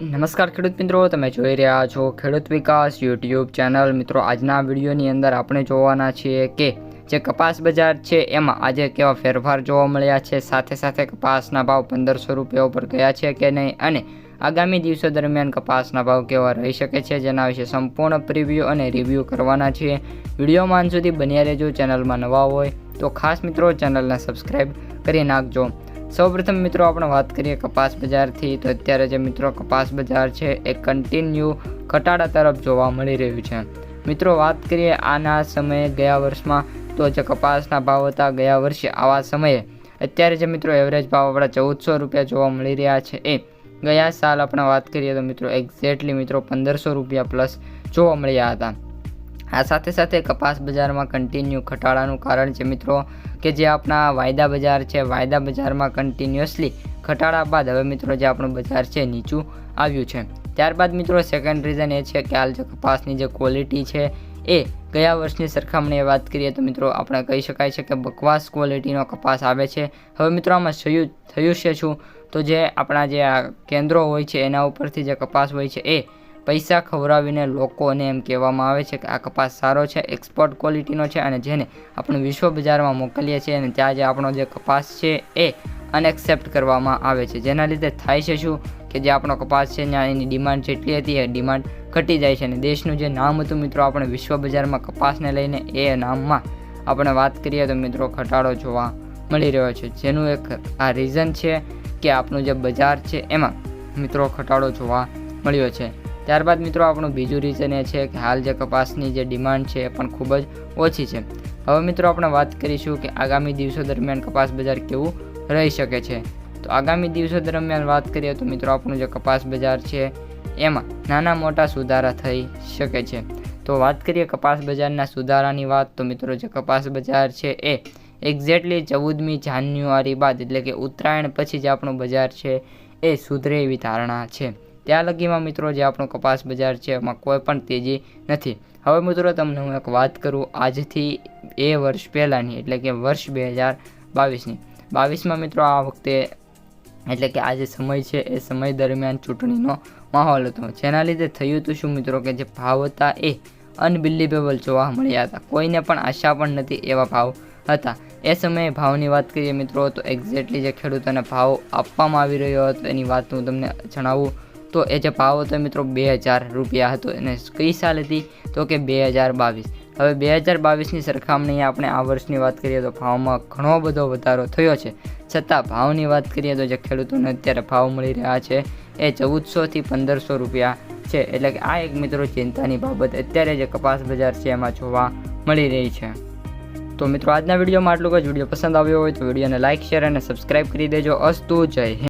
નમસ્કાર ખેડૂત મિત્રો, તમે જોઈ રહ્યા છો ખેડૂત વિકાસ યુટ્યુબ ચેનલ. મિત્રો, આજના વિડીયોની અંદર આપણે જોવાના છીએ કે જે કપાસ બજાર છે, એમાં આજે કેવા ફેરફાર જોવા મળ્યા છે, સાથે સાથે કપાસના ભાવ પંદરસો રૂપિયા ઉપર ગયા છે કે નહીં અને આગામી દિવસો દરમિયાન કપાસના ભાવ કેવા રહી શકે છે, જેના વિશે સંપૂર્ણ પ્રિવ્યૂ અને રિવ્યૂ કરવાના છીએ. વિડીયોમાં સુધી બન્યા રહેજો, ચેનલમાં નવા હોય તો ખાસ મિત્રો ચેનલને સબસ્ક્રાઈબ કરી નાખજો. સૌપ્રથમ મિત્રો આપણે વાત કરીએ કપાસ બજારથી, તો અત્યારે જે મિત્રો કપાસ બજાર છે એ કન્ટિન્યુ ઘટાડા તરફ જોવા મળી રહ્યું છે. મિત્રો વાત કરીએ આના સમયે ગયા વર્ષમાં, તો જે કપાસના ભાવ હતા ગયા વર્ષે, આવા સમયે અત્યારે જે મિત્રો એવરેજ ભાવ આપણા ચૌદસો રૂપિયા જોવા મળી રહ્યા છે એ. ગયા સાલ આપણે વાત કરીએ તો મિત્રો એક્ઝેક્ટલી મિત્રો પંદરસો રૂપિયા પ્લસ જોવા મળ્યા હતા. આ સાથે સાથે કપાસ બજારમાં કન્ટિન્યુ ઘટાડાનું કારણ છે મિત્રો કે જે આપણા વાયદા બજાર છે, વાયદા બજારમાં કન્ટિન્યુઅસલી ઘટાડા બાદ હવે મિત્રો જે આપણું બજાર છે નીચું આવ્યું છે. ત્યારબાદ મિત્રો સેકન્ડ રીઝન એ છે કે હાલ જે કપાસની જે ક્વોલિટી છે એ ગયા વર્ષની સરખામણીએ વાત કરીએ તો મિત્રો આપણે કહી શકાય છે કે બકવાસ ક્વોલિટીનો કપાસ આવે છે. હવે મિત્રો આમાં થયું થયું છે શું? તો જે આપણા જે કેન્દ્રો હોય છે એના ઉપરથી જે કપાસ હોય છે એ પૈસા ખવડાવીને લોકોને એમ કહેવામાં આવે છે કે આ કપાસ સારો છે એક્સપોર્ટ ક્વોલિટીનો છે અને જેને આપણે વિશ્વ બજારમાં મોકલીએ છીએ અને ત્યાં જે આપણો જે કપાસ છે એ અનએક્સેપ્ટ કરવામાં આવે છે. જેના લીધે થાય છે શું? કે જે આપણો કપાસ છે ત્યાં એની ડિમાન્ડ જેટલી હતી એ ડિમાન્ડ ઘટી જાય છે અને દેશનું જે નામ હતું મિત્રો આપણે વિશ્વ બજારમાં કપાસને લઈને એ નામમાં આપણે વાત કરીએ તો મિત્રો ઘટાડો જોવા મળી રહ્યો છે. જેનું એક આ રીઝન છે કે આપણું જે બજાર છે એમાં મિત્રો ઘટાડો જોવા મળ્યો છે. ત્યારબાદ મિત્રો આપણું બીજું રીઝન એ છે કે હાલ જે કપાસની જે ડિમાન્ડ છે એ પણ ખૂબ જ ઓછી છે. હવે મિત્રો આપણે વાત કરીશું કે આગામી દિવસો દરમિયાન કપાસ બજાર કેવું રહી શકે છે. તો આગામી દિવસો દરમિયાન વાત કરીએ તો મિત્રો આપણું જે કપાસ બજાર છે એમાં નાના મોટા સુધારા થઈ શકે છે. તો વાત કરીએ કપાસ બજારના સુધારાની વાત તો મિત્રો જે કપાસ બજાર છે એ એક્ઝેક્ટલી ચૌદમી જાન્યુઆરી બાદ એટલે કે ઉત્તરાયણ પછી જે આપણું બજાર છે એ સુધરે એવી ધારણા છે. ત્યાં લગીમાં મિત્રો જે આપણો કપાસ બજાર છે, એમાં કોઈ પણ તેજી નથી. હવે મિત્રો તમને હું એક વાત કરું, આજથી એ વર્ષ પહેલાંની, એટલે કે વર્ષ બે હજાર બાવીસની. બાવીસમાં મિત્રો આ વખતે, એટલે કે આ જે સમય છે, એ સમય દરમિયાન ચૂંટણીનો માહોલ હતો. જેના લીધે થયું હતું શું મિત્રો કે જે ભાવ હતા એ અનબિલીવેબલ જોવા મળ્યા હતા. કોઈને પણ આશા પણ નથી એવા ભાવ હતા. એ સમયે ભાવની વાત કરીએ મિત્રો, તો એક્ઝેક્ટલી જે ખેડૂતોને ભાવ આપવામાં આવી રહ્યો હતો, એની વાત હું તમને જણાવું તો એ જે ભાવ હતો મિત્રો બે હજાર રૂપિયા હતો અને કઈ સાલ હતી? તો કે બે હજાર બાવીસ. હવે બે હજાર બાવીસની સરખામણીએ આપણે આ વર્ષની વાત કરીએ તો ભાવમાં ઘણો બધો વધારો થયો છે. છતાં ભાવની વાત કરીએ તો જે ખેડૂતોને અત્યારે ભાવ મળી રહ્યા છે એ ચૌદસોથી પંદરસો રૂપિયા છે. એટલે કે આ એક મિત્રો ચિંતાની બાબત. અત્યારે જે કપાસ બજાર છે એમાં જોવા મળી રહી છે. તો મિત્રો આજના વિડીયોમાં આટલું જ. વીડિયો પસંદ આવ્યો હોય તો વિડીયોને લાઇક શેર અને સબસ્ક્રાઇબ કરી દેજો. અસ્તુ જય